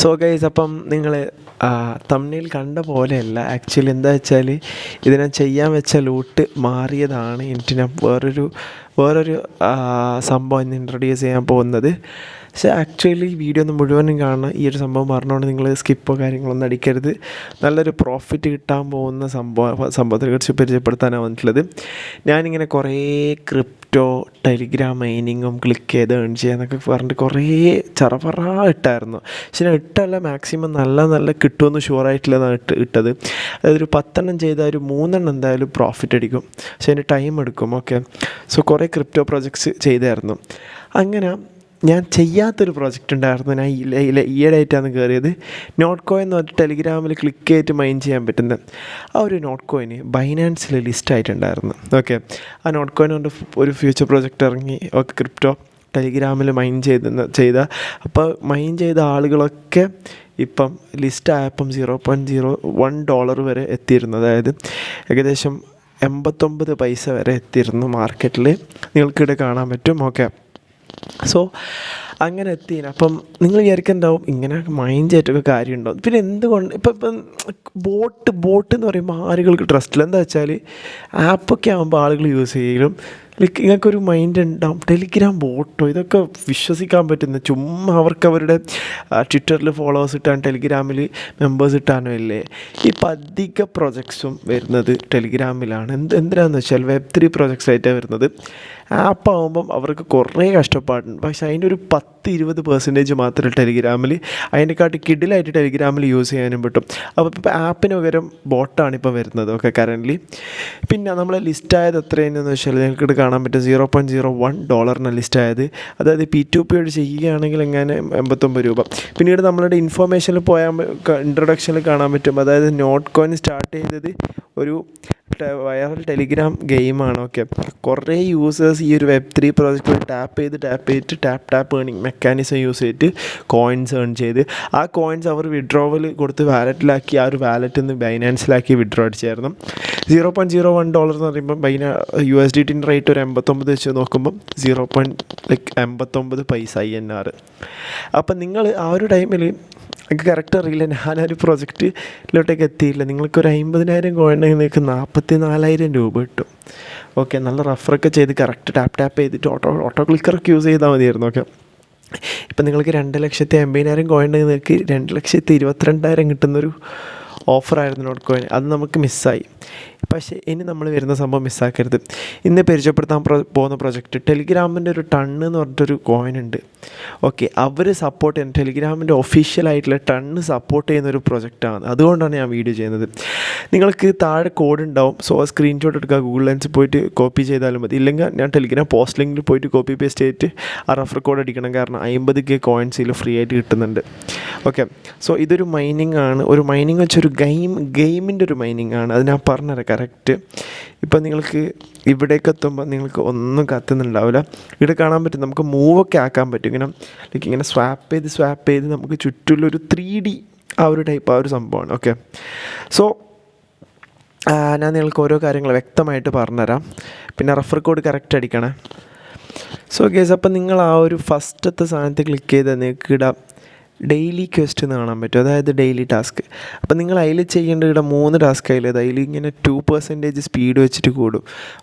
So guys അപ്പം നിങ്ങൾ തമ്മിൽ കണ്ട പോലെയല്ല. ആക്ച്വലി എന്താ വെച്ചാൽ ഇതിനെ ചെയ്യാൻ വെച്ച ലൂട്ട് മാറിയതാണ്. എനിക്ക് ഞാൻ വേറൊരു വേറൊരു സംഭവം ഇന്ന് ഇൻട്രൊഡ്യൂസ് ചെയ്യാൻ പോകുന്നത്. പക്ഷേ ആക്ച്വലി വീഡിയോ ഒന്ന് മുഴുവനും കാണണം ഈ ഒരു സംഭവം പറഞ്ഞുകൊണ്ട് നിങ്ങൾ സ്കിപ്പോ കാര്യങ്ങളൊന്നും അടിക്കരുത്. നല്ലൊരു പ്രോഫിറ്റ് കിട്ടാൻ പോകുന്ന സംഭവം സംഭവത്തെക്കുറിച്ച് പരിചയപ്പെടുത്താനാണ് വന്നിട്ടുള്ളത്. ഞാനിങ്ങനെ കുറേ ക്രിപ്റ്റോ ടെലിഗ്രാം മൈനിങ്ങും ക്ലിക്ക് ചെയ്ത് ഏൺ ചെയ്യാന്നൊക്കെ പറഞ്ഞിട്ട് കുറേ ചറപറ ഇട്ടായിരുന്നു. പക്ഷെ ഞാൻ ഇട്ടല്ല മാക്സിമം നല്ല നല്ല കിട്ടുമെന്ന് ഷുവറായിട്ടില്ലെന്നാണ് ഇട്ട് ഇട്ടത്. അതായത് ഒരു പത്തെണ്ണം ചെയ്താൽ ഒരു മൂന്നെണ്ണം എന്തായാലും പ്രോഫിറ്റ് അടിക്കും. പക്ഷെ അതിന് ടൈം എടുക്കും ഓക്കെ സോ കുറേ ക്രിപ്റ്റോ പ്രൊജക്ട്സ് ചെയ്തായിരുന്നു. അങ്ങനെ ഞാൻ ചെയ്യാത്തൊരു പ്രോജക്റ്റ് ഉണ്ടായിരുന്നു. ഞാൻ ഈയിടെ ആയിട്ടാണ് കയറിയത് നോട്ട് കോയിൻ എന്ന് പറഞ്ഞിട്ട് ടെലിഗ്രാമിൽ ക്ലിക്ക് ചെയ്തിട്ട് മൈൻ ചെയ്യാൻ പറ്റുന്ന ആ ഒരു നോട്ട് കോയിന് ബൈനാൻസിൽ ലിസ്റ്റ് ആയിട്ടുണ്ടായിരുന്നു. ഓക്കെ ആ നോട്ട് കോയിൻ കൊണ്ട് ഒരു ഫ്യൂച്ചർ പ്രോജക്റ്റ് ഇറങ്ങി. ഓക്കെ ക്രിപ്റ്റോ ടെലിഗ്രാമിൽ മൈൻ ചെയ്ത ചെയ്ത. അപ്പോൾ മൈൻ ചെയ്ത ആളുകളൊക്കെ ഇപ്പം ലിസ്റ്റ് ആയപ്പം zero point zero one dollar വരെ എത്തിയിരുന്നു. അതായത് ഏകദേശം എൺപത്തൊമ്പത് പൈസ വരെ എത്തിയിരുന്നു മാർക്കറ്റിൽ നിങ്ങൾക്കിവിടെ കാണാൻ പറ്റും. ഓക്കെ സോ അങ്ങനെ എത്തിയില്ല അപ്പം നിങ്ങൾ വിചാരിക്കുന്നുണ്ടാവും ഇങ്ങനെ മൈൻഡ് ചെയ്തിട്ടൊക്കെ കാര്യമുണ്ടോ? പിന്നെ എന്തുകൊണ്ട്? ഇപ്പം ഇപ്പം ബോട്ട് ബോട്ട് എന്ന് പറയുമ്പോൾ ആളുകൾക്ക് ട്രസ്റ്റില്ല എന്താ വെച്ചാൽ ആപ്പൊക്കെ ആകുമ്പോൾ ആളുകൾ യൂസ് ചെയ്യലും ലൈക്ക് ഇങ്ങനൊരു മൈൻഡ് ഉണ്ടാവും ടെലിഗ്രാം ബോട്ടോ ഇതൊക്കെ വിശ്വസിക്കാൻ പറ്റുന്ന ചുമ്മാ അവർക്ക് അവരുടെ ട്വിറ്ററിൽ ഫോളോവേഴ്സ് ഇട്ടാൻ ടെലിഗ്രാമിൽ മെമ്പേഴ്സ് ഇട്ടാനും ഇല്ലേ? ഇപ്പം അധിക പ്രൊജക്ട്സും വരുന്നത് ടെലിഗ്രാമിലാണ് എന്ത് എന്തിനാന്ന് വെച്ചാൽ വെബ് ത്രീ പ്രൊജക്ട്സ് ആയിട്ടാണ് വരുന്നത്. ആപ്പ് ആകുമ്പം അവർക്ക് കുറേ കഷ്ടപ്പാടുണ്ട്. പക്ഷെ അതിന്റെ ഒരു പത്ത് ഇരുപത് പെർസെന്റേജ് മാത്രമേ ടെലിഗ്രാമിൽ അതിനെക്കാട്ടി കിഡിലായിട്ട് ടെലിഗ്രാമിൽ യൂസ് ചെയ്യാനും പറ്റും. അപ്പോൾ ഇപ്പോൾ ആപ്പിന് പകരം ബോട്ടാണ് ഇപ്പോൾ വരുന്നത് ഒക്കെ കറന്റ്ലി പിന്നെ നമ്മളെ ലിസ്റ്റ് ആയത് എത്രയെന്ന് വെച്ചാൽ നിങ്ങൾക്ക് കാണാൻ പറ്റും സീറോ പോയിന്റ് സീറോ വൺ ഡോളറിന് ലിസ്റ്റ് ആയത് അതായത് പി ടു പി ആയിട്ട് ചെയ്യുകയാണെങ്കിൽ എങ്ങനെ? എൺപത്തൊമ്പത് രൂപ. പിന്നീട് നമ്മളുടെ ഇൻഫോർമേഷനിൽ പോയാൽ ഇൻട്രൊഡക്ഷനിൽ കാണാൻ പറ്റും. അതായത് നോട്ട് കോയിൻ സ്റ്റാർട്ട് ചെയ്തത് ഒരു വൈറൽ ടെലിഗ്രാം ഗെയിമാണ് ഓക്കെ കുറേ യൂസേഴ്സ് ഈ ഒരു വെബ് ത്രീ പ്രോജക്റ്റ് ടാപ്പ് ചെയ്ത് ടാപ്പ് ചെയ്തിട്ട് ടാപ്പ് ടാപ്പ് ഏണിങ് മെക്കാനിസം യൂസ് ചെയ്തിട്ട് കോയിൻസ് ഏൺ ചെയ്ത്. ആ കോയിൻസ് അവർ വിഡ്രോവൽ കൊടുത്ത് വാലറ്റിലാക്കി ആ ഒരു വാലറ്റിൽ നിന്ന് ബൈനാൻസിലാക്കി withdraw അടിച്ചായിരുന്നു. Zero point zero one dollar എന്ന് പറയുമ്പോൾ ബൈന യു എസ് ഡി ടിന്റെ റേറ്റ് ഒരു എൺപത്തൊമ്പത് വെച്ച് നോക്കുമ്പം സീറോ പോയിന്റ് ലൈക്ക് എൺപത്തൊമ്പത് പൈസ ഐ എൻ ആർ അപ്പം നിങ്ങൾ ആ ഒരു ടൈമിൽ എനിക്ക് കറക്റ്റ് അറിയില്ല. ഞാനൊരു പ്രൊജക്റ്റിലോട്ടേക്ക് എത്തിയില്ല. നിങ്ങൾക്കൊരു അമ്പതിനായിരം കോയിൻ നിങ്ങൾക്ക് നാൽപ്പത്തി നാലായിരം രൂപ കിട്ടും. ഓക്കെ നല്ല റഫറൊക്കെ ചെയ്ത് കറക്റ്റ് ടാപ്പ് ടാപ്പ് ചെയ്തിട്ട് ഓട്ടോ ഓട്ടോ ക്ലിക്കറൊക്കെ യൂസ് ചെയ്താൽ മതിയായിരുന്നു. ഓക്കെ ഇപ്പം നിങ്ങൾക്ക് രണ്ട് ലക്ഷത്തി അമ്പതിനായിരം കോയിൻ നിങ്ങൾക്ക് രണ്ട് ലക്ഷത്തി ഇരുപത്തിരണ്ടായിരം കിട്ടുന്നൊരു ഓഫറായിരുന്നു നോട്ട് കോയിൻ അത് നമുക്ക് മിസ്സായി പക്ഷേ ഇനി നമ്മൾ വരുന്ന സംഭവം മിസ്സാക്കരുത്. ഇന്ന് പരിചയപ്പെടുത്താൻ പോകുന്ന പ്രൊജക്റ്റ് ടെലിഗ്രാമിന്റെ ഒരു ടണ്ണ് എന്ന് പറഞ്ഞിട്ടൊരു കോയിൻ ഉണ്ട്. ഓക്കെ അവർ സപ്പോർട്ട് ചെയ്യുന്ന ടെലിഗ്രാമിന്റെ ഒഫീഷ്യലായിട്ടുള്ള ടണ്ണ് സപ്പോർട്ട് ചെയ്യുന്ന ഒരു പ്രൊജക്റ്റാണ് അതുകൊണ്ടാണ് ഞാൻ വീഡിയോ ചെയ്യുന്നത്. നിങ്ങൾക്ക് താഴെ കോഡ് ഉണ്ടാവും. സോ സ്ക്രീൻഷോട്ട് എടുക്കുക. ഗൂഗിൾ ലെൻസ് പോയിട്ട് കോപ്പി ചെയ്താലും മതി. ഇല്ലെങ്കിൽ ഞാൻ ടെലിഗ്രാം പോസ്റ്റ് ലിങ്കിൽ പോയിട്ട് കോപ്പി പേസ്റ്റ് ചെയ്തിട്ട് ആ റഫർ കോഡ് അടിക്കണം. കാരണം അമ്പത് കെ കോയിൻസിൽ ഫ്രീ ആയിട്ട് കിട്ടുന്നുണ്ട്. ഓക്കെ സോ ഇതൊരു മൈനിങ് ആണ്. ഒരു മൈനിങ് വെച്ചൊരു ഗെയിം ഗെയിമിന്റെ ഒരു മൈനിങ് ആണ്. അത് ഞാൻ പറഞ്ഞുതരാം. കറക്റ്റ്. ഇപ്പം നിങ്ങൾക്ക് ഇവിടേക്ക് എത്തുമ്പോൾ നിങ്ങൾക്ക് ഒന്നും കത്തുന്നുണ്ടാവില്ല. ഇവിടെ കാണാൻ പറ്റും നമുക്ക് മൂവൊക്കെ ആക്കാൻ പറ്റും. ഇങ്ങനെ ലൈക്ക് ഇങ്ങനെ സ്വാപ്പ് ചെയ്ത് സ്വാപ്പ് ചെയ്ത് നമുക്ക് ചുറ്റുള്ളൊരു ത്രീ ഡി ആ ഒരു ടൈപ്പ് ആ ഒരു സംഭവമാണ് ഓക്കെ സോ ഞാൻ നിങ്ങൾക്ക് ഓരോ കാര്യങ്ങൾ വ്യക്തമായിട്ട് പറഞ്ഞുതരാം. പിന്നെ റെഫർ കോഡ് കറക്റ്റ് അടിക്കണേ. സോ ഗേസ് അപ്പം നിങ്ങൾ ആ ഒരു ഫസ്റ്റത്തെ സാധനത്ത് ക്ലിക്ക് ചെയ്താൽ നിങ്ങൾക്ക് ഇടാം. ഡെയിലി ക്വസ്റ്റ് എന്ന് കാണാൻ പറ്റും. അതായത് ഡെയിലി ടാസ്ക് അപ്പം നിങ്ങൾ അതിൽ ചെയ്യേണ്ട ഇവിടെ മൂന്ന് ടാസ്ക് അതിൽ അതിൽ ഇങ്ങനെ ടു പെർസെന്റേജ് സ്പീഡ് വെച്ചിട്ട് കൂടും.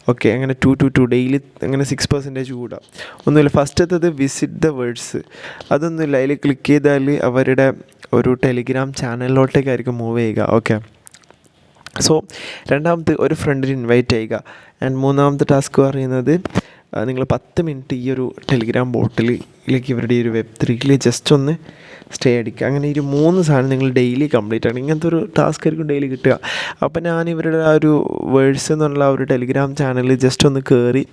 ഓക്കെ അങ്ങനെ ടു ടു ടു ഡെയിലി അങ്ങനെ സിക്സ് പെർസെന്റേജ് കൂടാം. ഒന്നുമില്ല. ഫസ്റ്റത്തത് വിസിറ്റ് ദ വേർഡ്സ് അതൊന്നുമില്ല. അതിൽ ക്ലിക്ക് ചെയ്താൽ അവരുടെ ഒരു ടെലിഗ്രാം ചാനലിലോട്ടേക്കായിരിക്കും മൂവ് ചെയ്യുക. ഓക്കെ സോ രണ്ടാമത്തെ ഒരു ഫ്രണ്ടിന് ഇൻവൈറ്റ് ചെയ്യുക. ആൻഡ് മൂന്നാമത്തെ ടാസ്ക് പറയുന്നത് നിങ്ങൾ പത്ത് മിനിറ്റ് ഈ ഒരു ടെലിഗ്രാം ബോട്ടിലേക്ക് ഇവരുടെ ഈ ഒരു വെബ് ത്രീയിൽ ജസ്റ്റ് ഒന്ന് സ്റ്റേ അടിക്കുക. അങ്ങനെ ഈ ഒരു മൂന്ന് സാധനം നിങ്ങൾ ഡെയിലി കംപ്ലീറ്റ് ആണ്. ഇങ്ങനത്തെ ഒരു ടാസ്ക് ആയിരിക്കും ഡെയിലി കിട്ടുക. അപ്പോൾ ഞാൻ ഇവരുടെ ആ ഒരു വേഴ്സ് എന്നുള്ള ഒരു ടെലിഗ്രാം ചാനലിൽ ജസ്റ്റ് ഒന്ന് കയറി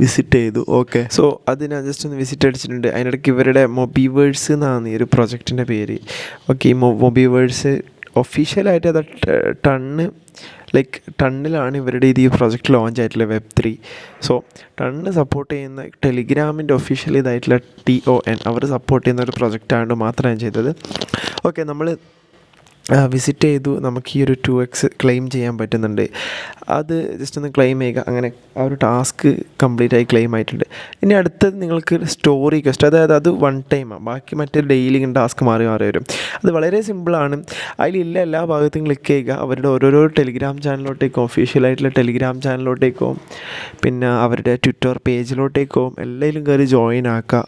വിസിറ്റ് ചെയ്തു. ഓക്കെ സോ അത് ഞാൻ ജസ്റ്റ് ഒന്ന് വിസിറ്റ് അടിച്ചിട്ടുണ്ട്. അതിനിടയ്ക്ക് ഇവരുടെ മൊബിവേഴ്സ് എന്നാണ് ഈ ഒരു പ്രൊജക്റ്റിന്റെ പേര്. ഓക്കെ ഈ മൊബിവേഴ്സ് ഒഫീഷ്യലായിട്ട് അത് ടണ്ണ് ലൈക്ക് ടണ്ണിലാണ് ഇവരുടെ ഇത് ഈ പ്രൊജക്റ്റ് ലോഞ്ച് ആയിട്ടുള്ള web three so TON support ചെയ്യുന്ന ടെലിഗ്രാമിന്റെ ഒഫീഷ്യൽ ഇതായിട്ടുള്ള ടി ഒ എൻ അവർ സപ്പോർട്ട് ചെയ്യുന്ന ഒരു പ്രൊജക്റ്റ് ആയതുകൊണ്ട് മാത്രമാണ് ചെയ്തത്. ഓക്കെ നമ്മൾ വിസിറ്റ് ചെയ്തു. നമുക്ക് ഈ ഒരു ടു എക്സ് ക്ലെയിം ചെയ്യാൻ പറ്റുന്നുണ്ട്. അത് ജസ്റ്റ് ഒന്ന് ക്ലെയിം ചെയ്യുക. അങ്ങനെ ആ ഒരു ടാസ്ക് കംപ്ലീറ്റ് ആയി ക്ലെയിം ആയിട്ടുണ്ട്. ഇനി അടുത്തത് നിങ്ങൾക്ക് സ്റ്റോറി ക്വസ്റ്റ് അതായത് അത് വൺ ടൈമാണ് ബാക്കി മറ്റേ ഡെയിലി ഇങ്ങനെ ടാസ്ക് മാറി മാറി വരും. അത് വളരെ സിമ്പിളാണ് അതിലില്ല എല്ലാ ഭാഗത്തും ക്ലിക്ക് ചെയ്യുക. അവരുടെ ഓരോരോ ടെലിഗ്രാം ചാനലിലോട്ടേക്കോ ഒഫീഷ്യലായിട്ടുള്ള ടെലിഗ്രാം ചാനലിലോട്ടേക്കോ പിന്നെ അവരുടെ ട്വിറ്റർ പേജിലോട്ടേക്കോ എല്ലാത്തിലും കയറി ജോയിൻ ആക്കുക.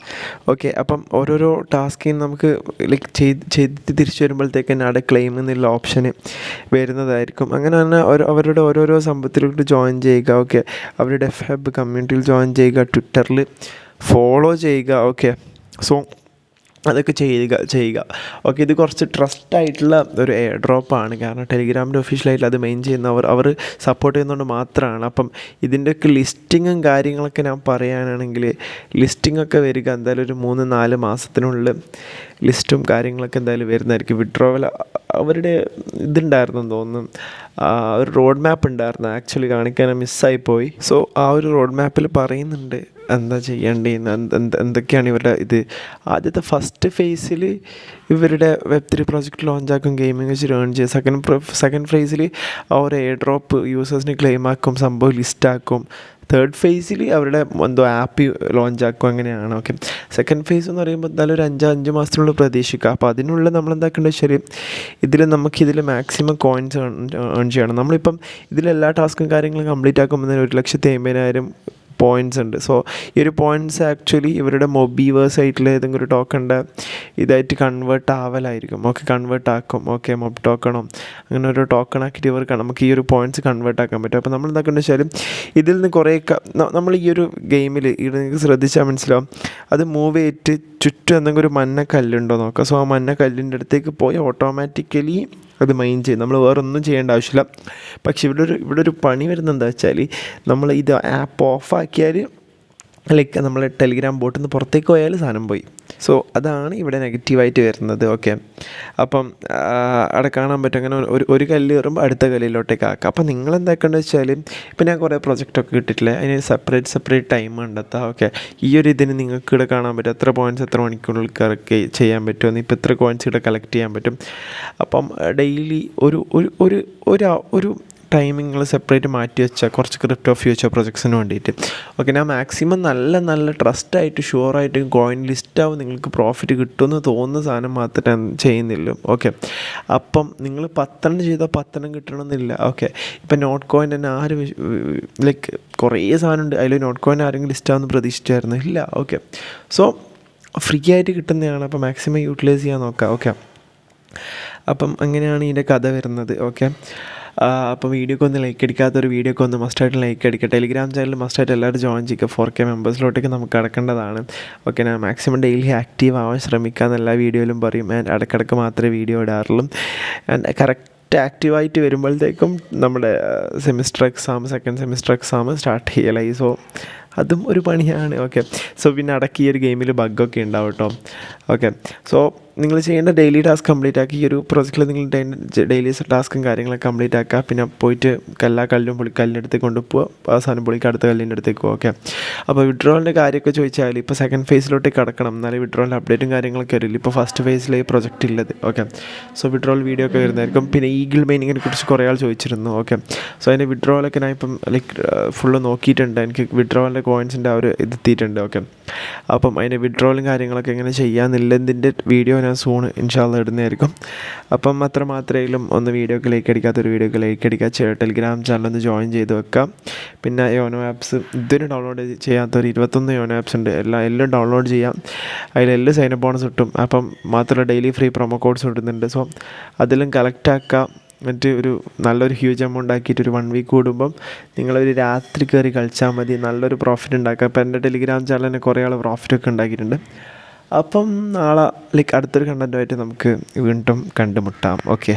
ഓക്കെ അപ്പം ഓരോരോ ടാസ്കിന് നമുക്ക് ലൈക്ക് ചെയ്ത് ചെയ്ത് തിരിച്ചു വരുമ്പോഴത്തേക്ക് തന്നെ അവിടെ ക്ലെയിം എന്നുള്ള ഓപ്ഷന് വരുന്നതായിരിക്കും. അങ്ങനെ തന്നെ അവരുടെ ഓരോരോ സംഭവത്തിലോട്ട് ജോയിൻ ചെയ്യുക ഓക്കെ അവരുടെ എഫ് ഹബ് കമ്മ്യൂണിറ്റിയിൽ ജോയിൻ ചെയ്യുക ട്വിറ്ററിൽ ഫോളോ ചെയ്യുക ഓക്കെ സോ അതൊക്കെ ചെയ്യുക ചെയ്യുക. ഓക്കെ ഇത് കുറച്ച് ട്രസ്റ്റ് ആയിട്ടുള്ള ഒരു എയർ ഡ്രോപ്പാണ് കാരണം ടെലിഗ്രാമിന്റെ ഒഫീഷ്യലായിട്ട് അത് മെയിൻ ചെയ്യുന്നവർ അവർ സപ്പോർട്ട് ചെയ്യുന്നതുകൊണ്ട് മാത്രമാണ്. അപ്പം ഇതിന്റെയൊക്കെ ലിസ്റ്റിങ്ങും കാര്യങ്ങളൊക്കെ ഞാൻ പറയാനാണെങ്കിൽ ലിസ്റ്റിംഗ് ഒക്കെ വരിക എന്തായാലും ഒരു മൂന്ന് നാല് മാസത്തിനുള്ളിൽ ലിസ്റ്റും കാര്യങ്ങളൊക്കെ എന്തായാലും വരുന്നതായിരിക്കും. വിഡ്രോവൽ അവരുടെ ഇതുണ്ടായിരുന്നു തോന്നുന്നു. ഒരു റോഡ് മാപ്പ് ഉണ്ടായിരുന്നു. ആക്ച്വലി കാണിക്കാൻ മിസ്സായി പോയി. സോ ആ ഒരു റോഡ് മാപ്പിൽ പറയുന്നുണ്ട്. എന്താ ചെയ്യേണ്ടതെന്ന് എന്ത് എന്തൊക്കെയാണ് ഇവരുടെ ഇത്? ആദ്യത്തെ ഫസ്റ്റ് ഫേസിൽ ഇവരുടെ വെബ് ത്രീ പ്രോജക്റ്റ് ലോഞ്ച് ആക്കും ഗെയിമിംഗ് വെച്ച് ഏൺ ചെയ്യും. സെക്കൻഡ് സെക്കൻഡ് ഫേസിൽ അവർ എയർ ഡ്രോപ്പ് യൂസേഴ്സിന് ക്ലെയിം ആക്കും സംഭവം ലിസ്റ്റാക്കും തേർഡ് ഫേസിൽ അവരുടെ എന്തോ ആപ്പ് ലോഞ്ച് ആക്കും അങ്ങനെയാണ്. ഓക്കെ സെക്കൻഡ് ഫേസ് എന്ന് പറയുമ്പോൾ എന്തായാലും ഒരു അഞ്ച് അഞ്ച് മാസത്തിനുള്ളിൽ പ്രതീക്ഷിക്കുക അപ്പോൾ അതിനുള്ള നമ്മൾ എന്താക്കേണ്ടത് ശരി ഇതിൽ നമുക്ക് ഇതിൽ മാക്സിമം കോയിൻസ് ഏൺ ചെയ്യണം. നമ്മളിപ്പം ഇതിലെല്ലാ ടാസ്കും കാര്യങ്ങളും കംപ്ലീറ്റ് ആക്കുമ്പോൾ തന്നെ ഒരു ലക്ഷത്തി അമ്പതിനായിരം പോയിന്റ്സ് ഉണ്ട്. സോ ഈ ഒരു പോയിന്റ്സ് ആക്ച്വലി ഇവരുടെ മൊബീവേഴ്സ് ആയിട്ടുള്ള ഏതെങ്കിലും ഒരു ടോക്കണിന്റെ ഇതായിട്ട് കൺവേർട്ട് ആവലായിരിക്കും. ഓക്കെ കൺവേർട്ട് ആക്കും. ഓക്കെ മൊബ് ടോക്കണോ അങ്ങനെ ഒരു ടോക്കൺ ആക്കിയിട്ട് ഇവർക്ക് നമുക്ക് ഈ ഒരു പോയിന്റ്സ് കൺവേർട്ട് ആക്കാൻ പറ്റും. അപ്പോൾ നമ്മൾ എന്താക്കുന്നത് വെച്ചാൽ ഇതിൽ നിന്ന് കുറേ നമ്മൾ ഈ ഒരു ഗെയിമിൽ ഇത് നിങ്ങൾക്ക് ശ്രദ്ധിച്ചാൽ മനസ്സിലാവും. അത് മൂവ് ചെയ്തിട്ട് ചുറ്റും എന്തെങ്കിലും ഒരു മഞ്ഞ കല്ലുണ്ടോ നോക്കുക സോ ആ മഞ്ഞ കല്ലിന്റെ അടുത്തേക്ക് പോയി ഓട്ടോമാറ്റിക്കലി അത് മൈൻഡ് ചെയ്യും. നമ്മൾ വേറെ ഒന്നും ചെയ്യേണ്ട ആവശ്യമില്ല. പക്ഷേ ഇവിടെ ഒരു ഇവിടെ ഒരു പണി വരുന്നത് എന്താ വെച്ചാൽ നമ്മൾ ഇത് ആപ്പ് ഓഫാക്കിയാൽ ലൈക്ക് നമ്മൾ ടെലിഗ്രാം ബോട്ടിൽ നിന്ന് പുറത്തേക്ക് പോയാൽ സാധനം പോയി. സോ അതാണ് ഇവിടെ നെഗറ്റീവായിട്ട് വരുന്നത്. ഓക്കെ അപ്പം അവിടെ കാണാൻ പറ്റും. അങ്ങനെ ഒരു ഒരു കല്ല് കയറുമ്പോൾ അടുത്ത കല്ലിലോട്ടേക്ക് ആക്കുക അപ്പം നിങ്ങൾ എന്താക്കേണ്ടത് വെച്ചാൽ ഇപ്പം ഞാൻ കുറേ പ്രൊജക്റ്റൊക്കെ കിട്ടിയിട്ടില്ല അതിന് സെപ്പറേറ്റ് സെപ്പറേറ്റ് ടൈം കണ്ടെത്താം ഓക്കെ ഈ ഒരു ഇതിന് നിങ്ങൾക്ക് ഇവിടെ കാണാൻ പറ്റും. എത്ര പോയിന്റ്സ് എത്ര മണിക്കൂറിൽ കറക്റ്റ് ചെയ്യാൻ പറ്റുമെന്ന് ഇപ്പോൾ എത്ര കോയിൻസ് ഇവിടെ കളക്ട് ചെയ്യാൻ പറ്റും? അപ്പം ഡെയിലി ഒരു ഒരു ഒരു ഒരു ടൈമിങ്ങൾ സെപ്പറേറ്റ് മാറ്റി വെച്ച കുറച്ച് ക്രിപ്റ്റോ ഫ്യൂച്ചർ പ്രൊജക്ട്സിന് വേണ്ടിയിട്ട് ഓക്കെ ഞാൻ മാക്സിമം നല്ല നല്ല ട്രസ്റ്റായിട്ട് ഷുവറായിട്ട് കോയിൻ ലിസ്റ്റാവും നിങ്ങൾക്ക് പ്രോഫിറ്റ് കിട്ടുമെന്ന് തോന്നുന്ന സാധനം മാത്രമേ ചെയ്യുന്നില്ല. ഓക്കെ അപ്പം നിങ്ങൾ പത്തെണ്ണം ചെയ്താൽ പത്തെണ്ണം കിട്ടണമെന്നില്ല. ഓക്കെ ഇപ്പം നോട്ട് കോയിൻ തന്നെ ആരും ലൈക്ക് കുറേ സാധനമുണ്ട്. അതിൽ നോട്ട് കോയിൻ ആരെങ്കിലും ലിസ്റ്റാവുമെന്ന് പ്രതീക്ഷിച്ചായിരുന്നു. ഇല്ല. ഓക്കെ സോ ഫ്രീ ആയിട്ട് കിട്ടുന്നതാണ്. അപ്പോൾ മാക്സിമം യൂട്ടിലൈസ് ചെയ്യാൻ നോക്കാം. ഓക്കെ അപ്പം അങ്ങനെയാണ് ഇതിന്റെ കഥ വരുന്നത്. ഓക്കെ അപ്പോൾ വീഡിയോക്ക് ഒന്ന് ലൈക്ക് അടിക്കാത്തൊരു വീഡിയോക്ക് ഒന്ന് മസ്റ്റായിട്ട് ലൈക്ക് അടിക്കുക ടെലിഗ്രാം ചാനൽ മസ്റ്റായിട്ട് എല്ലാവരും ജോയിൻ ചെയ്യുക ഫോർ കെ മെമ്പേഴ്സിലോട്ടേക്ക് നമുക്ക് അടക്കേണ്ടതാണ്. ഓക്കെ ഞാൻ മാക്സിമം ഡെയിലി ആക്റ്റീവ് ആവാൻ ശ്രമിക്കുക എല്ലാ വീഡിയോയിലും പറയും. ആൻഡ് ഇടയ്ക്കിടയ്ക്ക് മാത്രമേ വീഡിയോ ഇടാറുള്ളൂ. ആൻഡ് കറക്റ്റ് ആക്റ്റീവായിട്ട് വരുമ്പോഴത്തേക്കും നമ്മുടെ semester exam second semester exam start ചെയ്യലായി so അതും ഒരു പണിയാണ്. ഓക്കെ സോ പിന്നെ അടക്കി ഈ ഒരു ഗെയിമിൽ ബഗ്ഗൊക്കെ ഉണ്ടാവും കേട്ടോ ഓക്കെ സോ നിങ്ങൾ ചെയ്യേണ്ട ഡെയിലി ടാസ്ക് കംപ്ലീറ്റ് ആക്കി. ഈ ഒരു പ്രോജക്റ്റിൽ നിങ്ങൾ ഡെയിലി ടാസ്കും കാര്യങ്ങളൊക്കെ കംപ്ലീറ്റ് ആക്കുക. പിന്നെ പോയിട്ട് കല്ലാ കല്ലും പൊളി കല്ലിന്റെ കൊണ്ടുപോകുക അവസാനം പൊളിക്ക് അടുത്ത കല്ലിന്റെ അടുത്തേക്ക് ഓക്കെ അപ്പോൾ വിഡ്രോളിന്റെ കാര്യമൊക്കെ ചോദിച്ചാൽ ഇപ്പോൾ സെക്കൻഡ് ഫേസിലോട്ട് കിടക്കണം. എന്നാലും വിഡ്രോളിന്റെ അപ്ഡേറ്റും കാര്യങ്ങളൊക്കെ വരില്ല ഇപ്പോൾ ഫസ്റ്റ് ഫേസിൽ ഈ പ്രൊജക്റ്റ് ഇല്ലത്. ഓക്കെ സോ വിഡ്രോൾ വീഡിയോ ഒക്കെ വരുന്നതായിരിക്കും. പിന്നെ ഈഗിൾ മൈനിങ്ങിനെ കുറിച്ച് കുറേ ആൾ ചോദിച്ചിരുന്നു. ഓക്കെ സോ അതിന്റെ വിഡ്രോളൊക്കെ ഞാൻ ഇപ്പം ലൈക്ക് ഫുള്ള് നോക്കിയിട്ടുണ്ട്. എനിക്ക് വിഡ്രോളിന്റെ കോയിൻസിന്റെ ആ ഒരു ഇത് എത്തിയിട്ടുണ്ട്. ഓക്കെ അപ്പം അതിന്റെ വിഡ്രോളും കാര്യങ്ങളൊക്കെ എങ്ങനെ ചെയ്യാമെന്നുള്ളതിന്റെ വീഡിയോ ഞാൻ സൂൺ ഇൻഷാല്ല ഇടുന്നതായിരിക്കും. അപ്പം അത്ര മാത്രമേലും ഒന്ന് വീഡിയോക്ക് ലൈക്ക് അടിക്കാത്തൊരു വീഡിയോക്ക് ലൈക്ക് അടിക്കുക. ടെലിഗ്രാം ചാനൽ ഒന്ന് ജോയിൻ ചെയ്ത് വെക്കാം പിന്നെ യോനോ ആപ്സ് ഇതിന് ഡൗൺലോഡ് ചെയ്യാത്തൊരു ഇരുപത്തൊന്ന് യോനോ ആപ്സ് ഉണ്ട്. എല്ലാം എല്ലാം ഡൗൺലോഡ് ചെയ്യാം. അതിലെല്ലാം സൈനപ്പ് ബോണസ് കിട്ടും. അപ്പം മാത്രമല്ല ഡെയിലി ഫ്രീ പ്രൊമോ കോഡ്സ് കിട്ടുന്നുണ്ട് സോ അതിലും കളക്ട് ആക്കാം. എന്നിട്ട് ഒരു നല്ലൊരു ഹ്യൂജ് എമൗണ്ട് ആക്കിയിട്ട് ഒരു വൺ വീക്ക് കൂടുമ്പം നിങ്ങളൊരു രാത്രി കയറി കളിച്ചാൽ മതി. നല്ലൊരു പ്രോഫിറ്റ് ഉണ്ടാക്കുക. അപ്പോൾ എന്റെ ടെലിഗ്രാം ചാനലിന് കുറേ ആൾ പ്രോഫിറ്റൊക്കെ ഉണ്ടാക്കിയിട്ടുണ്ട്. അപ്പം നാളെ ലൈക്ക് അടുത്തൊരു കണ്ടന്റുമായിട്ട് നമുക്ക് വീണ്ടും കണ്ടുമുട്ടാം. ഓക്കെ